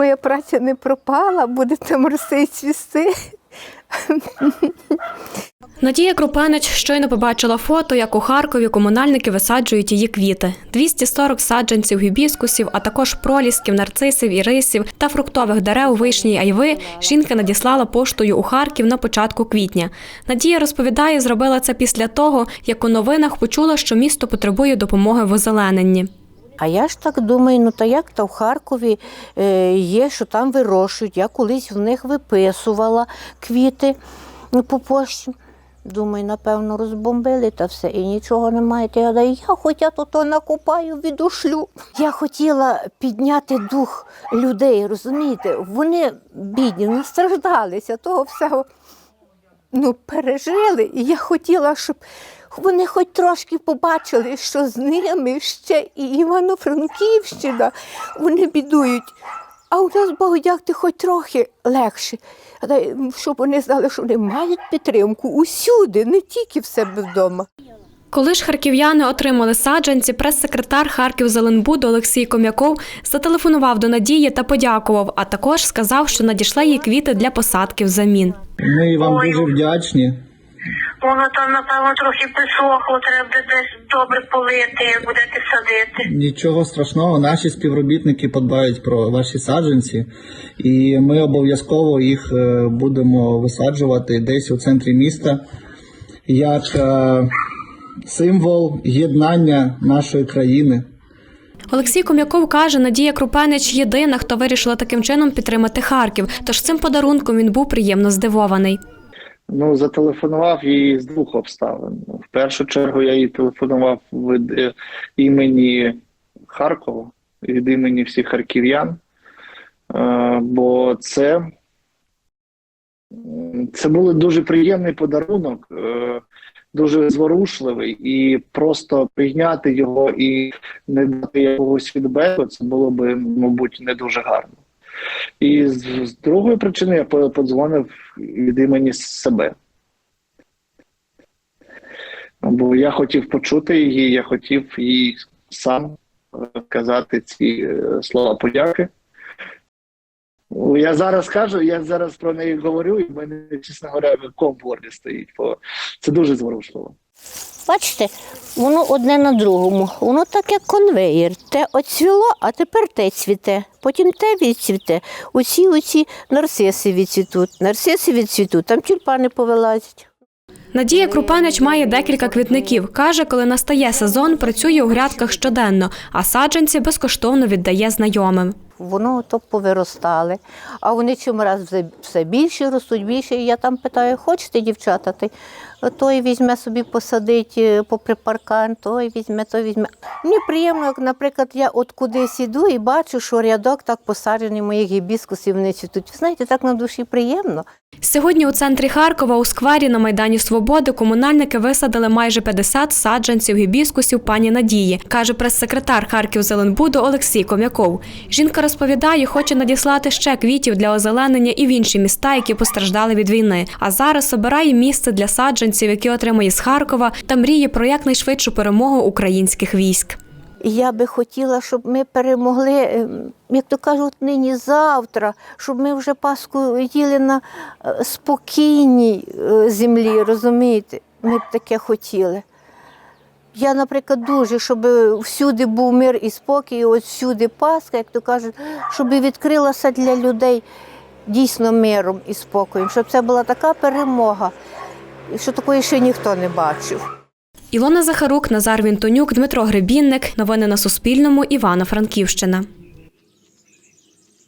моя праця не пропала, буде там рости і цвісти. Надія Крупенич щойно побачила фото, як у Харкові комунальники висаджують її квіти. 240 саджанців гібіскусів, а також пролісків, нарцисів, ірисів та фруктових дерев вишні айви жінка надіслала поштою у Харків на початку квітня. Надія розповідає, зробила це після того, як у новинах почула, що місто потребує допомоги в озелененні. А я ж так думаю, ну та як то в Харкові е, є, що там вирощують. Я колись в них виписувала квіти ну, по пошті. Думаю, напевно, розбомбили та все, і нічого немає. Та я, гадаю, я хоча то то накопаю, відушлю. Я хотіла підняти дух людей, розумієте? Вони бідні, настраждалися того всього ну, пережили. І я хотіла, щоб вони хоч трошки побачили, що з ними ще і Івано-Франківщина, вони бідують. А у нас Богодякти хоч трохи легше. Але Щоб вони знали, що вони мають підтримку усюди, не тільки в себе вдома. Коли ж харків'яни отримали саджанці, прес-секретар Харків Зеленбуду Олексій Ком'яков зателефонував до Надії та подякував, а також сказав, що надійшла їй квіти для посадки взамін. Ми вам дуже вдячні. Воно там, напевно, трохи присохло, треба буде десь добре полити, будете садити. Нічого страшного, наші співробітники подбають про ваші саджанці, і ми обов'язково їх е, будемо висаджувати десь у центрі міста як е, символ єднання нашої країни. Олексій Ком'яков каже, Надія Крупенич єдина, хто вирішила таким чином підтримати Харків. Тож цим подарунком він був приємно здивований. Ну, зателефонував їй з двох обставин. В першу чергу я їй телефонував від е, імені Харкова, від імені всіх харків'ян, Е, бо це, це був дуже приємний подарунок, е, дуже зворушливий, і просто прийняти його і не дати якогось фідбеку, це було би, мабуть, не дуже гарно. І з, з другої причини я по- подзвонив від імені себе. Бо я хотів почути її, я хотів їй сам казати ці е, слова подяки. Я зараз кажу, я зараз про неї говорю, і в мене, чесно говоря, ком горлі стоїть, бо це дуже зворушливо. Бачите, воно одне на другому. Воно так як конвеєр. Те оцвіло, а тепер те цвіте. Потім те відцвіте. Усі оці нарциси відцвітуть. Нарциси відцвітуть, там тюльпани повилазять. Надія Крупенич має декілька квітників. Каже, коли настає сезон, працює у грядках щоденно, а саджанці безкоштовно віддає знайомим. Воно то повиростали. А вони чим раз все, все більше ростуть, більше. І я там питаю, хочете, дівчата, ти той візьме собі посадить е, попри паркан, той візьме, той візьме. Мені приємно, як, наприклад, я от кудись іду і бачу, що рядок так посаджений моїх гібіскусів, вони цвітуть. Знаєте, так на душі приємно. Сьогодні у центрі Харкова у сквері на Майдані Свободи комунальники висадили майже 50 саджанців гібіскусів пані Надії, каже прес-секретар Харків Зеленбуду Олексій Ком'яков. Жінка розповідає, хоче надіслати ще квітів для озеленення і в інші міста, які постраждали від війни. А зараз обирає місце для саджанців, які отримує з Харкова, та мріє про якнайшвидшу перемогу українських військ. Я би хотіла, щоб ми перемогли, ем, як то кажуть, нині завтра, щоб ми вже Пасху їли на е, спокійній е, землі, розумієте? Ми б таке хотіли. Я, наприклад, дуже, щоб всюди був мир і спокій, і от всюди Пасха, як то кажуть, щоб відкрилася для людей дійсно миром і спокоєм, щоб це була така перемога, що такої ще ніхто не бачив. Ілона Захарук, Назар Вінтонюк, Дмитро Гребінник. Новини на Суспільному. Івано-Франківщина.